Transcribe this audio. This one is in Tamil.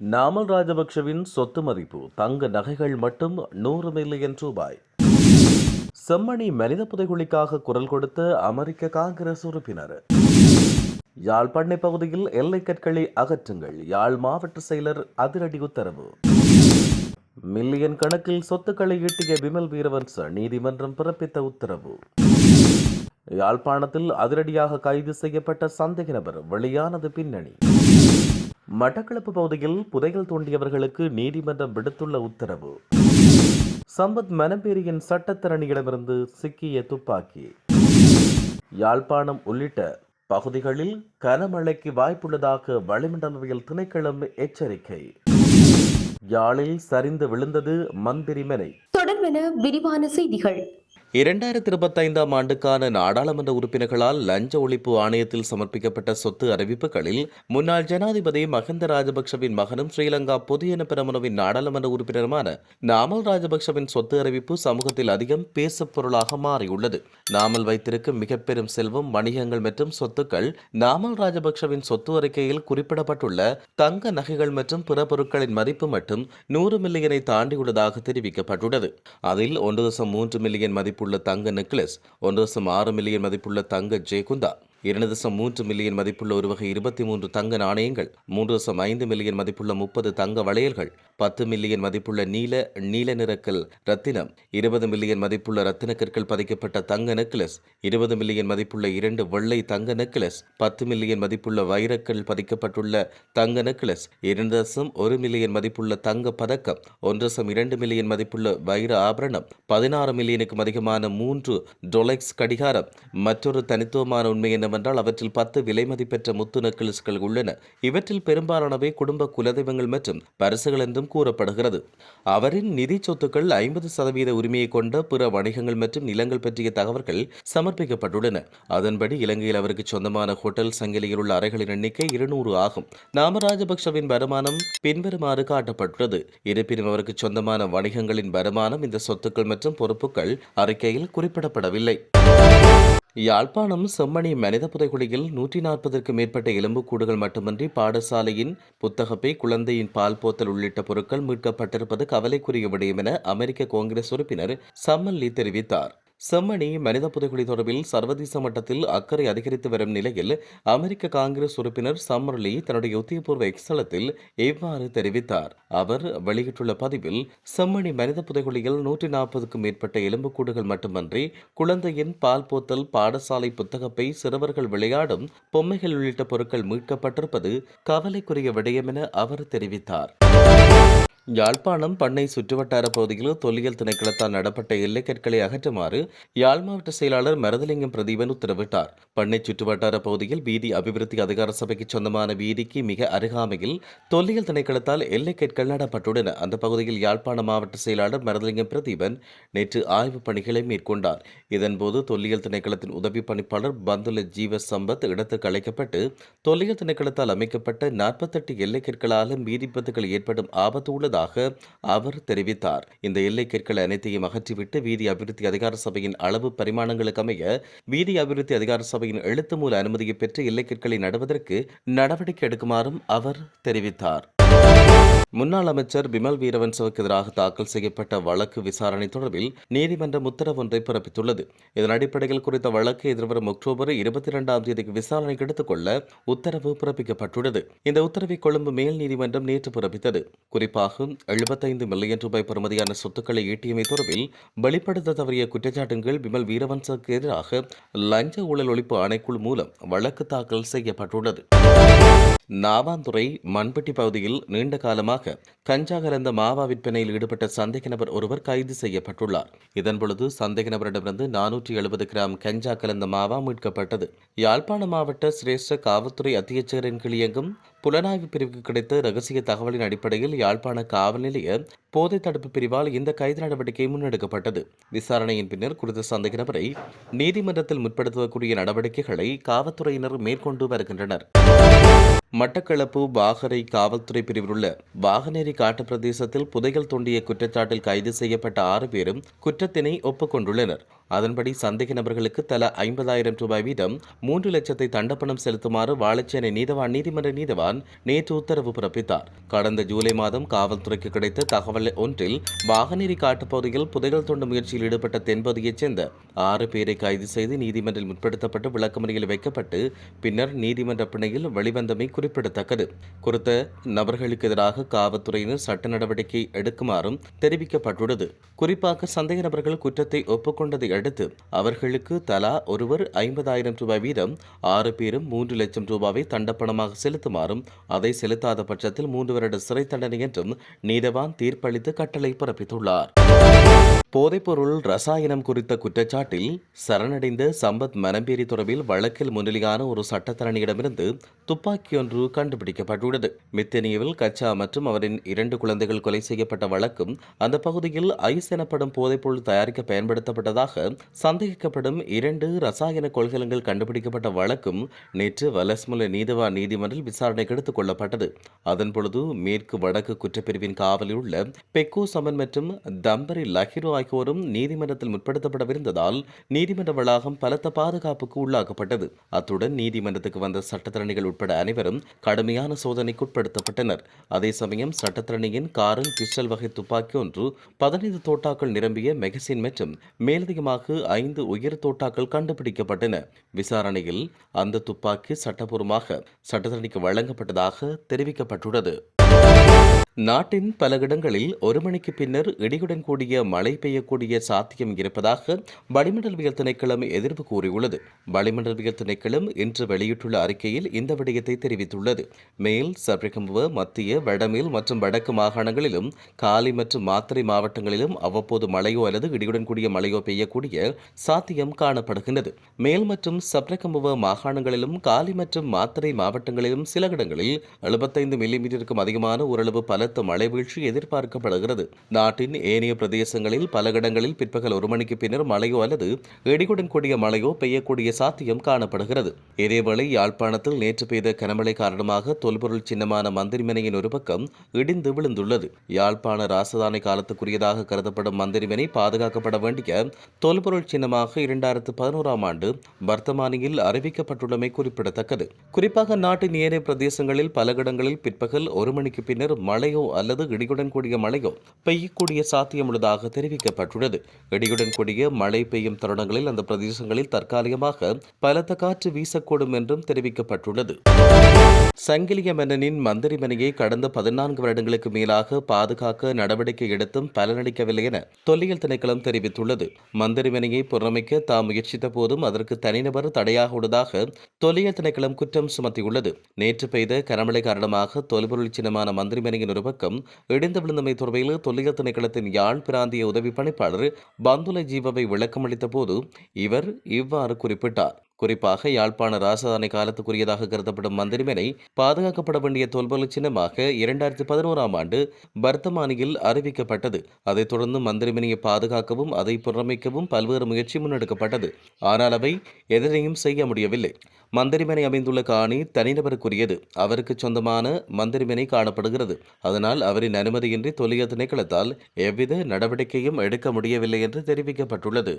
நாமல் ராஜபக்ஷவின் சொத்து மதிப்பு தங்க நகைகள் மட்டும் நூறு மில்லியன் ரூபாய். செம்மணி மனித புதைகுழிக்காக குரல் கொடுத்த அமெரிக்க காங்கிரஸ் உறுப்பினர். யாழ் பகுதியில் எல்லை கற்களை அகற்றுங்கள் யாழ் மாவட்ட செயலர் அதிரடி உத்தரவு. மில்லியன் கணக்கில் சொத்துக்களை ஈட்டிய விமல் வீரவன்ச நீதிமன்றம் பிறப்பித்த உத்தரவு. யாழ்ப்பாணத்தில் அதிரடியாக கைது செய்யப்பட்ட சந்தேக நபர் வெளியானது பின்னணி. மட்டக்களப்பு பகுதியில் புதைகள் தோண்டியவர்களுக்கு நீதிமன்றம் விடுத்துள்ள உத்தரவு. சம்பத் மனம்பேரியின் சட்டத்தரணியிடமிருந்து சிக்கிய துப்பாக்கி. யாழ்ப்பாணம் உள்ளிட்ட பகுதிகளில் கனமழைக்கு வாய்ப்புள்ளதாக வளிமண்டலவியல் திணைக்களம் எச்சரிக்கை. யாழில் சரிந்து விழுந்தது மந்திரிமனை தொடர்பென விரிவான செய்திகள். இரண்டாயிரத்தி இருபத்தைந்தாம் ஆண்டுக்கான நாடாளுமன்ற உறுப்பினர்களால் லஞ்ச ஒழிப்பு ஆணையத்தில் சமர்ப்பிக்கப்பட்ட சொத்து அறிவிப்புகளில் முன்னாள் ஜனாதிபதி மஹிந்த ராஜபக்ஷவின் மகனும் ஸ்ரீலங்கா பொதுஜன பெரமுனவின் நாடாளுமன்ற உறுப்பினருமான நாமல் ராஜபக்ஷவின் சொத்து அறிவிப்பு சமூகத்தில் அதிகம் பேசப்பொருளாக மாறியுள்ளது. நாமல் வைத்திருக்கும் மிக பெரும் செல்வம் வணிகங்கள் மற்றும் சொத்துக்கள் நாமல் ராஜபக்ஷவின் சொத்து அறிக்கையில் குறிப்பிடப்பட்டுள்ள தங்க நகைகள் மற்றும் பிற பொருட்களின் மதிப்பு மட்டும் நூறு மில்லியனை தாண்டியுள்ளதாக தெரிவிக்கப்பட்டுள்ளது. அதில் ஒன்று தசம் மூன்று மில்லியன் மதிப்பு மதிப்புள்ள தங்க நெக்லஸ் ஒன்று தசம் ஆறு மில்லியன் மதிப்புள்ள தங்க ஜெயகுந்தா இரண்டு தசம் மூன்று மில்லியன் மதிப்புள்ள ஒரு வகை இருபத்தி மூன்று தங்க நாணயங்கள் மூன்று தசம் ஐந்து மில்லியன் மதிப்புள்ள முப்பது தங்க வளையல்கள் பத்து மில்லியன் மதிப்புள்ள நீல நீல நிறக்கல் ரத்தினம் இருபது மில்லியன் மதிப்புள்ள ரத்தின கற்கள் பதிக்கப்பட்ட தங்க நெக்லஸ் இருபது மில்லியன் மதிப்புள்ள இரண்டு வெள்ளை தங்க நெக்லஸ் பத்து மில்லியன் மதிப்புள்ள வைரக்கல் பதிக்கப்பட்டுள்ள தங்க நெக்லஸ் இரண்டு தசம் ஒரு மில்லியன் மதிப்புள்ள தங்க பதக்கம் ஒன்று தசம் இரண்டு மில்லியன் மதிப்புள்ள வைர ஆபரணம் பதினாறு மில்லியனுக்கும் அதிகமான மூன்று டொலெக்ஸ் கடிகாரம் மற்றொரு தனித்துவமான உண்மை என்னவென்றால் அவற்றில் பத்து விலை மதிப்பெற்ற முத்து நெக்லஸ்கள் உள்ளன. இவற்றில் பெரும்பாலானவை குடும்ப குலதெய்வங்கள் மற்றும் பரிசுகள் என்றும் கூறப்படுகிறது. அவரின் நிதி சொத்துக்கள் ஐம்பது சதவீத உரிமையை கொண்ட பிற வணிகங்கள் மற்றும் நிலங்கள் பற்றிய தகவல்கள் சமர்ப்பிக்கப்பட்டுள்ளன. அதன்படி இலங்கையில் அவருக்கு சொந்தமான ஹோட்டல் சங்கிலியில் உள்ள அறைகளின் எண்ணிக்கை இருநூறு ஆகும். நாம ராஜபக்ஷவின் வருமானம் பின்வருமாறு காட்டப்பட்டுள்ளது. இருப்பினும் அவருக்கு சொந்தமான வணிகங்களின் வருமானம் இந்த சொத்துக்கள் மற்றும் பொறுப்புகள் அறிக்கையில் குறிப்பிடப்படவில்லை. யாழ்ப்பாணம் செம்மணி மனித புதைகுழியில் நூற்றி நாற்பதற்கு மேற்பட்ட எலும்புக்கூடுகள் மட்டுமின்றி பாடசாலையின் புத்தகப்பை குழந்தையின் பால் போத்தல் உள்ளிட்ட பொருட்கள் மீட்கப்பட்டிருப்பது கவலைக்குரிய விடயம் என அமெரிக்க காங்கிரஸ் உறுப்பினர் சம்மன் தெரிவித்தார். செம்மணி மனித புதைகுழி தொடர்பில் சர்வதேச மட்டத்தில் அக்கறை அதிகரித்து வரும் நிலையில் அமெரிக்க காங்கிரஸ் உறுப்பினர் சம்மர்லி தன்னுடைய உத்தியபூர்வ எக்ஸலத்தில் இவ்வாறு தெரிவித்தார்? அவர் வெளியிட்டுள்ள பதிவில் செம்மணி மனித புதைகுழியில் நூற்றி நாற்பதுக்கும் மேற்பட்ட எலும்புக்கூடுகள் மட்டுமன்றி குழந்தையின் பால் போத்தல் பாடசாலை புத்தகப்பை சிறுவர்கள் விளையாடும் பொம்மைகள் உள்ளிட்ட பொருட்கள் மீட்கப்பட்டிருப்பது கவலைக்குரிய விடயம் என அவர் தெரிவித்தார். யாழ்ப்பாணம் பண்ணை சுற்றுவட்டார பகுதியில் தொல்லியல் திணைக்களத்தால் நடப்பட்ட எல்லைக்கற்களை அகற்றுமாறு யாழ் மாவட்ட செயலாளர் மரதலிங்கம் பிரதீபன் உத்தரவிட்டார். பண்ணை சுற்றுவட்டார பகுதியில் வீதி அபிவிருத்தி அதிகார சபைக்கு சொந்தமான வீதிக்கு மிக அருகாமையில் தொல்லியல் திணைக்களத்தால் எல்லைக்கற்கள் நடப்பட்டுள்ளன. அந்த பகுதியில் யாழ்ப்பாண மாவட்ட செயலாளர் மரதலிங்கம் பிரதீபன் நேற்று ஆய்வுப் பணிகளை மேற்கொண்டார். இதன்போது தொல்லியல் திணைக்களத்தின் உதவி பணிப்பாளர் பந்துல ஜீவ சம்பத் இடத்துக்கு அழைக்கப்பட்டு தொல்லியல் திணைக்களத்தால் அமைக்கப்பட்ட நாற்பத்தெட்டு எல்லைக்கற்களாலும் கற்களாலும் விபத்துகள் ஏற்படும் ஆபத்து உள்ளதாக அவர் தெரிவித்தார். இந்த எல்லைக்கற்கள் அனைத்தையும் அகற்றிவிட்டு வீதி அபிவிருத்தி அதிகார சபையின் அளவு பரிமாணங்களுக்கு அமைய வீதி அபிவிருத்தி அதிகார சபையின் எழுத்து மூல அனுமதியை பெற்று எல்லைக்கற்களை நடுவதற்கு நடவடிக்கை எடுக்குமாறும் அவர் தெரிவித்தார். முன்னாள் அமைச்சர் பிமல் வீரவன்சவுக்கு எதிராக தாக்கல் செய்யப்பட்ட வழக்கு விசாரணை தொடர்பில் நீதிமன்றம் உத்தரவு ஒன்றை பிறப்பித்துள்ளது. இதன் அடிப்படையில் குறித்த வழக்கு எதிர்வரும் அக்டோபர் இருபத்தி இரண்டாம் தேதிக்கு விசாரணை எடுத்துக்கொள்ள உத்தரவு பிறப்பிக்கப்பட்டுள்ளது. இந்த உத்தரவை கொழும்பு மேல் நீதிமன்றம் நேற்று பிறப்பித்தது. குறிப்பாக எழுபத்தைந்து மில்லியன் ரூபாய் பெறுமதியான சொத்துக்களை ஈட்டியமை தொடர்பில் வெளிப்படுத்த தவறிய குற்றச்சாட்டுகள் பிமல் வீரவன்சவுக்கு எதிராக லஞ்ச ஊழல் ஒழிப்பு ஆணைக்குழு மூலம் வழக்கு தாக்கல் செய்யப்பட்டுள்ளது. நாவாந்துறை மண்பட்டி பகுதியில் நீண்ட காலமாக கஞ்சா கலந்த மாவா விற்பனையில் ஈடுபட்ட சந்தேக நபர் ஒருவர் கைது செய்யப்பட்டுள்ளார். இதன்பொழுது சந்தேக நபரிடமிருந்து நானூற்றி எழுபது கிராம் கஞ்சா கலந்த மாவா மீட்கப்பட்டது. யாழ்ப்பாண மாவட்ட சிரேஷ்ட காவல்துறை அத்தியட்சகரின் கிளியங்கும் புலனாய்வு பிரிவுக்கு கிடைத்த ரகசிய தகவலின் அடிப்படையில் யாழ்ப்பாண காவல் நிலைய போதை தடுப்பு பிரிவால் இந்த கைது நடவடிக்கை முன்னெடுக்கப்பட்டது. விசாரணையின் பின்னர் குறித்த சந்தேக நபரை நீதிமன்றத்தில் முற்படுத்தக்கூடிய நடவடிக்கைகளை காவல்துறையினர் மேற்கொண்டு வருகின்றனர். மட்டக்களப்பு வாகரை காவல்துறை பிரிவில் உள்ள வாகனேரி காட்டு பிரதேசத்தில் புதைகள் தோண்டிய குற்றச்சாட்டில் கைது செய்யப்பட்ட ஆறு பேரும் குற்றத்தினை ஒப்புக்கொண்டுள்ளனர் அதன்படி சந்தேக நபர்களுக்கு தலா ஐம்பதாயிரம் ரூபாய் வீதம் மூன்று லட்சத்தை தண்டப்பணம் செலுத்துமாறு வாழைச்சேனை நீதவான் நீதிமன்ற நீதவான் நேற்று உத்தரவு பிறப்பித்தார். கடந்த ஜூலை மாதம் காவல்துறைக்கு கிடைத்த தகவல் ஒன்றில் வாகனேரி காட்டுப்பகுதியில் புதைகள் தொண்டு முயற்சியில் ஈடுபட்ட தென்பகுதியைச் சேர்ந்த ஆறு பேரை கைது செய்து நீதிமன்றில் முற்படுத்தப்பட்டு விளக்கமறியில் வைக்கப்பட்டு பின்னர் நீதிமன்ற பிணையில் வெளிவந்தமை குறிப்பிடத்தக்கது. குறித்த நபர்களுக்கு எதிராக காவல்துறையினர் சட்ட நடவடிக்கை எடுக்குமாறும் தெரிவிக்கப்பட்டுள்ளது. குறிப்பாக சந்தேக நபர்கள் குற்றத்தை ஒப்புக்கொண்டதை அடுத்து அவர்களுக்கு தலா ஒருவர் ஐம்பதாயிரம் ரூபாய் வீதம் ஆறு பேரும் மூன்று லட்சம் ரூபாவை தண்டப்பணமாக செலுத்துமாறும் அதை செலுத்தாத பட்சத்தில் மூன்று வருட சிறை தண்டனை என்றும் நீதவான் தீர்ப்பளித்து கட்டளை பிறப்பித்துள்ளார். போதைப்பொருள் ரசாயனம் குறித்த குற்றச்சாட்டில் சரணடைந்த சம்பத் மனம்பேரி தொடர்பில் வழக்கில் முன்னிலையான ஒரு சட்டத்தரணியிடமிருந்து துப்பாக்கி ஒன்று கண்டுபிடிக்கப்பட்டுள்ளது. மித்தனியவில் கச்சா மற்றும் அவரின் இரண்டு குழந்தைகள் கொலை செய்யப்பட்ட வழக்கும் அந்த பகுதியில் ஐஸ் எனப்படும் போதைப்பொருள் தயாரிக்க பயன்படுத்தப்பட்டதாக சந்தேகிக்கப்படும் இரண்டு ரசாயன கொள்கலங்கள் கண்டுபிடிக்கப்பட்ட வழக்கும் நேற்று வலஸ்முல நீதவா நீதிமன்றில் விசாரணைக்கு எடுத்துக் கொள்ளப்பட்டது. அதன்பொழுது மேற்கு வடக்கு குற்றப்பிரிவின் காவலில் உள்ள பெக்கோ சமன் மற்றும் தம்பரி லஹிரோ ஆகியோரும் நீதிமன்றத்தில் முற்படுத்தப்படவிருந்ததால் நீதிமன்ற வளாகம் பலத்த பாதுகாப்புக்கு உள்ளாக்கப்பட்டது. அத்துடன் நீதிமன்றத்துக்கு வந்த சட்டத்திறனிகள் உட்பட அனைவரும் கடுமையான சோதனைக்கு உட்படுத்தப்பட்டனர் அதே சமயம் சட்டத்திறனியின் காரில் பிஸ்டல் வகை துப்பாக்கி ஒன்று பதினைந்து தோட்டாக்கள் நிரம்பிய மெகசின் மற்றும் மேலதிகமாக ஐந்து உயர் தோட்டாக்கள் கண்டுபிடிக்கப்பட்டன. விசாரணையில் அந்த துப்பாக்கி சட்டபூர்வமாக சட்டத்திறனிக்கு வழங்கப்பட்டதாக தெரிவிக்கப்பட்டுள்ளது. நாட்டின் பல இடங்களில் ஒரு மணிக்கு பின்னர் இடியுடன் கூடிய மழை பெய்யக்கூடிய சாத்தியம் இருப்பதாக வளிமண்டலவியல் திணைக்களம் எதிர்ப்பு கூறியுள்ளது. வளிமண்டலவியல் திணைக்களம் இன்று வெளியிட்டுள்ள அறிக்கையில் இந்த விடயத்தை தெரிவித்துள்ளது. மேல் சப்ரிகம்புவ மத்திய வடமேல் மற்றும் வடக்கு மாகாணங்களிலும் காலி மற்றும் மாத்திரை மாவட்டங்களிலும் அவ்வப்போது மழையோ அல்லது இடியுடன் கூடிய மழையோ பெய்யக்கூடிய சாத்தியம் காணப்படுகின்றது. மேல் மற்றும் சப்ரகம்புவ மாகாணங்களிலும் காலி மற்றும் மாத்திரை மாவட்டங்களிலும் சில இடங்களில் எழுபத்தைந்து மில்லிமீட்டருக்கும் அதிகமான ஓரளவு பலத்த மழைவீழ்ச்சி எதிர்பார்க்கப்படுகிறது. நாட்டின் ஏனைய பிரதேசங்களில் பல இடங்களில் பிற்பகல் ஒரு மணிக்கு பின்னர் மழையோ அல்லது இடியுடன் கூடிய மழையோ பெய்யக்கூடிய சாத்தியம் காணப்படுகிறது. இதேவேளை யாழ்ப்பாணத்தில் நேற்று பெய்த கனமழை காரணமாக தொல்பொருள் சின்னமான மந்திரிமனையின் ஒரு பக்கம் இடிந்து விழுந்துள்ளது. யாழ்ப்பாண ராசதானி காலத்துக்குரியதாக கருதப்படும் மந்திரிமனை பாதுகாக்கப்பட வேண்டிய தொல்பொருள் சின்னமாக இரண்டாயிரத்து பதினோராம் ஆண்டு வர்த்தமானியில் அறிவிக்கப்பட்டுள்ளமை குறிப்பிடத்தக்கது. குறிப்பாக நாட்டின் ஏனைய பிரதேசங்களில் பல இடங்களில் பிற்பகல் ஒரு மணிக்கு பின்னர் மழை மழையோ அல்லது இடியுடன் கூடிய மழையோ பெய்யக்கூடிய சாத்தியம் உள்ளதாக தெரிவிக்கப்பட்டுள்ளது. இடியுடன் கூடிய மழை பெய்யும் தருணங்களில் அந்த பிரதேசங்களில் தற்காலிகமாக பலத்த காற்று வீசக்கூடும் என்றும் தெரிவிக்கப்பட்டுள்ளது. சங்கிலிய மன்னனின் மந்திரி மந்திரிமனையை கடந்த பதினான்கு வருடங்களுக்கு மேலாக பாதுகாக்க நடவடிக்கை எடுத்தும் பலனளிக்கவில்லை என தொல்லியல் திணைக்களம் தெரிவித்துள்ளது. மந்திரி மந்திரிமனையை புறமைக்க தாம் முயற்சித்த போதும் அதற்கு தனிநபர் தடையாக உள்ளதாக தொல்லியல் திணைக்களம் குற்றம் சுமத்தியுள்ளது. நேற்று பெய்த கனமழை காரணமாக தொல்பொருள் சின்னமான மந்திரி மந்திரிமனையின் ஒரு பக்கம் இடிந்து விழுந்தமை தொடர்பில் தொல்லியல் திணைக்களத்தின் யாழ் பிராந்திய உதவி பணிப்பாளர் பந்துல ஜீவவை விளக்கமளித்த போது இவர் இவ்வாறு குறிப்பிட்டார். குறிப்பாக யாழ்ப்பாண ராசதானை காலத்துக்குரியதாக கருதப்படும் மந்திரிமனை பாதுகாக்கப்பட வேண்டிய தொல்பொருள் சின்னமாக இரண்டாயிரத்தி பதினோராம் ஆண்டு வர்த்தமானியில் அறிவிக்கப்பட்டது. அதைத் தொடர்ந்து மந்திரிமனையை பாதுகாக்கவும் அதை புறமைக்கவும் பல்வேறு முயற்சி முன்னெடுக்கப்பட்டது. ஆனால் அவை எதனையும் செய்ய முடியவில்லை. மந்திரிமனை அமைந்துள்ள காணி தனிநபருக்குரியது. அவருக்கு சொந்தமான மந்திரிமனை காணப்படுகிறது. அதனால் அவரின் அனுமதியின்றி தொல்லியல் திணைக்களத்தால் எவ்வித நடவடிக்கையும் எடுக்க முடியவில்லை என்று தெரிவிக்கப்பட்டுள்ளது.